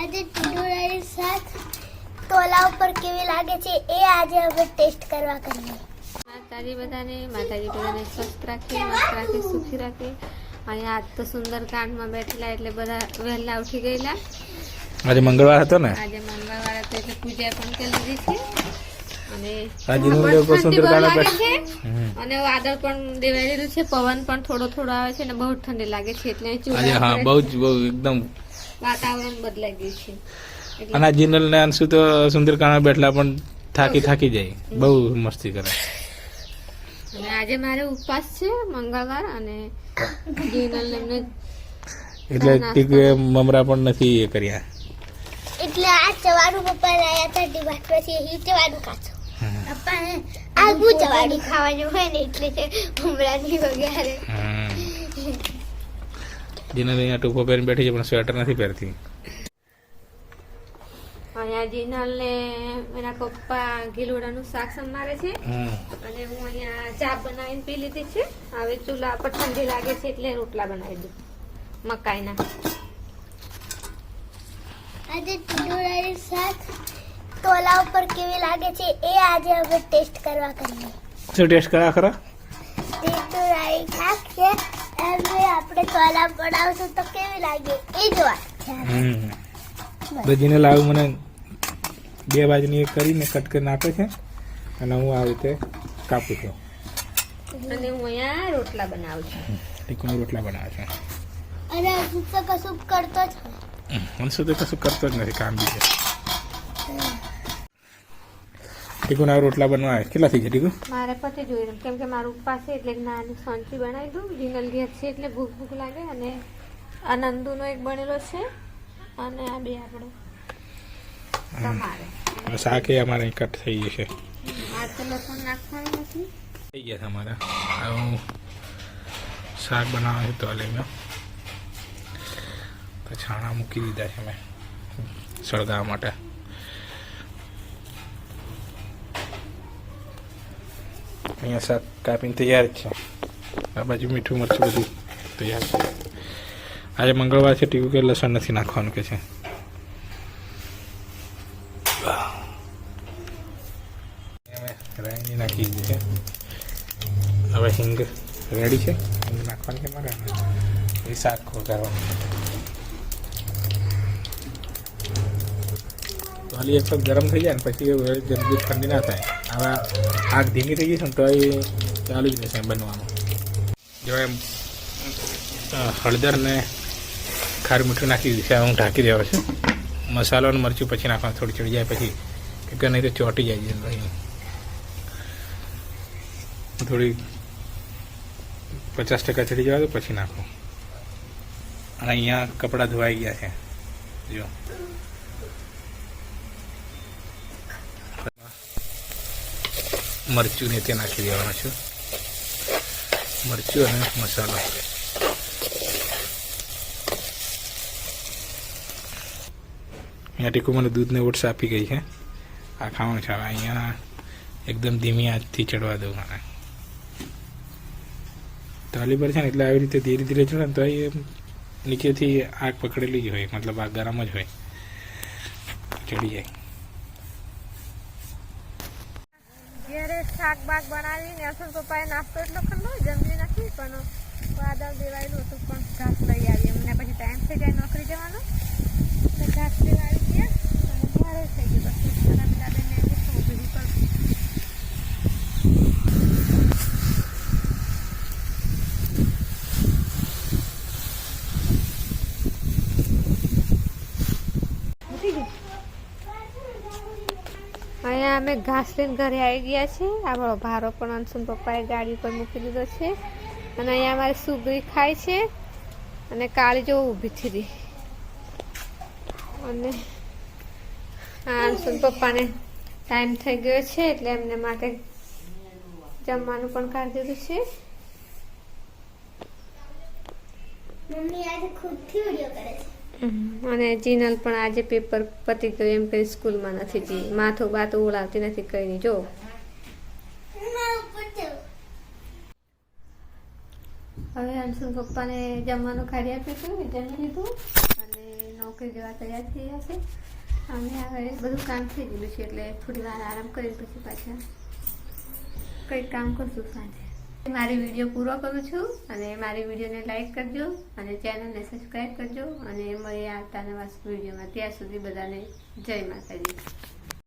આજે ટીંડોળાની શાક તોલા ઉપર કેવી લાગે છે એ આજે હવે ટેસ્ટ કરવા કરીએ. માતાજી બધાને માતાજી બધાને સ્વસ્થ રાખે મસ્ત રાખે સુખી રાખે. અહીંયા આજ તો સુંદર કાંડમાં બેઠેલા એટલે બધા વહેલા ઉઠી ગયેલા. આજે મંગળવાર હતો ને? આજે મંગળવાર હતો એટલે પૂજા પણ કરી લીધી છે. અને વાદળ પણ દેવાઈ છે. પવન પણ થોડો થોડો આવે છે અને બહુ ઠંડી લાગે છે એટલે અહીં આજે ચૂલા હા પર બહુ જ બહુ એકદમ વાતાવરણ બદલાઈ ગયું છે. અને આ જીનલ ને અંશુ તો સુંદરકાંડ બેઠલા પણ થાકી થાકી જાય. બહુ મસ્તી કરે. અને આજે મારે ઉપવાસ છે મંગળવાર અને જીનલ એમને એટલે ટીકે મમરા પણ નથી એ કર્યા. એટલે આ ચવાડું પપ્પા લાયા હતા ડિમાર્ટ પછી એ ચવાડું કાચો પપ્પા આગું ચવાડું ખાવાનું હોય ને એટલે છે વગેરે. હમ. અહીંયા ટોપો પહેરીને બેઠી છે પણ સ્વેટર નથી પહેરતી. અહીંયા જીનલ એના પપ્પા ગીલોડાનું શાક સંભાળે છે. અને હું અહીંયા ચા બનાવીને પી લીધી છે. હવે ચૂલા પર ઠંડી લાગે છે એટલે રોટલા બનાવી દઉં મકાઈના. આજે ટીંડોળાની શાક તોલા ઉપર કેવી લાગે છે એ આજે હવે ટેસ્ટ કરવા કરીએ. શું ટેસ્ટ કરા ખરા? શાક છે. આપણે તોલા બનાવશું તો કેવી લાગે? એ જ વાત છે હમ. તો જીનલ આવું મને બે બાજુની એક કરીને કટ કરી નાખે છે. અને હું આ રીતે કાપું છું. અને હું અહીંયા રોટલા બનાવું છું. ટીકુની રોટલા બનાવે છે. અને હજુ તો કશું કરતો જ અંશુ તો કશું કરતો જ નથી કામ બી છે. ટીકુના રોટલા બનવા? કેટલા થઈ ગયા ટીકુ? મારે પતે જોઈ કેમ કે મારું ઉપવાસ છે એટલે નાની સોનથી બનાવી દઉં. જીનલ ઘેર છે એટલે ભૂખ ભૂખ લાગે અને આ નંદુનો એક બનેલો છે. અને આ બે આપણો તમારે. શાક એ અમારે કટ થઈ જશે આ તો લસણ નાખવાનું નથી. થઈ ગયા છે અમારા. હું શાક બનાવવાનું છે તો લઈને તો છાણા મૂકી દીધા છે મેં સળગાવવા માટે. અહીંયા શાક કાપીને તૈયાર છે આ બાજુ મીઠું મરચું બધું તૈયાર છે આજે મંગળવાર છે ટીવું કે લસણ નથી નાખવાનું કે છે રાયની નાખી છે હવે હિંગ રેડી છે હિંગ નાખવાની કે મારે એ શાક વઘારવાનું હાલી એક ગરમ થઈ જાય ને પછી જલ્દી ઠંડી ના થાય. હવે આગ ધીમી થઈ ગઈ છે ને, તો એ ચાલુ જ રહેશે બનવાનું. જો એમ હળદર ને ખારું મીઠું નાખી દીધું છે હું ઢાંકી દેવા છું. મસાલો અને મરચું પછી નાખવાનું, થોડી ચડી જાય પછી કે નહીં તો ચોંટી જાય પછી થોડી પચાસ ટકા ચડી જવા દો, પછી નાખો. અને અહીંયા કપડાં ધોવાઈ ગયા છે. જો. મરચું ને તે નાખી દેવાનું છું. મરચું અને મસાલો. અહીંયા ટીકુ મને દૂધને ઓટ્સ આપી ગઈ છે. આ ખાવાનું છે. અહીંયા એકદમ ધીમી આંચથી ચડવા દઉં મને. તાલી પર છે ને એટલે આવી રીતે ધીરે ધીરે ચડે ને તો એ નીચેથી આગ પકડેલી જ હોય. મતલબ આ ગરમ જ હોય. ચડી જાય. શાક બાક બનાવીને અસલ પપ્પાએ નાસ્તો એટલો ખંડો જમી નથી પણ વાદળ દેવાયેલું હતું, પણ ઘાસ લઈ આવી. અમને પછી ટાઈમ થઈ જાય નોકરી જવાનો. ઘાસ આવી ગયા, અને ઘરે થઈ ગયું પછી મારા દાદાને પૂછવું બીજું કરું અહીંયા અમે ઘાસ લઈને ઘરે આવી ગયા છે આપણો ભારો પણ અંશુન પપ્પાએ ગાડી પર મૂકી દીધો છે. અને અહીંયા અમારે સુગરી ખાય છે. અને કાળી જો ઊભી થઈ હતી અને અંશુન પપ્પાને ટાઈમ થઈ ગયો છે એટલે એમને માટે જમવાનું પણ કાઢી દીધું છે. મમ્મી આજે ખુદથી વીડિયો કરે છે. અને જીનલ પણ આજે પેપર પતી ગયું એમ કઈ સ્કૂલમાં નથી જી. માથું બાથું ઉડાવતી નથી કઈ નહીં જો. હવે અંશુલ પપ્પાને જમવાનું ખાડી આપ્યું હતું જમી લીધું. અને નોકરી જવા તૈયાર થઈ ગયા છે. અને હવે બધું કામ થઈ ગયું છે, એટલે થોડી વાર આરામ કરીને પછી પાછા કંઈક કામ કરશું સાંજે. મારી વીડિયો પૂરો કરું છું અને મારી વિડીયોને લાઈક કરજો અને ચેનલને સબસ્ક્રાઈબ કરજો અને મળીએ આવતા નવા વિડીયોમાં. ત્યાં સુધી બધાને જય માતાજી.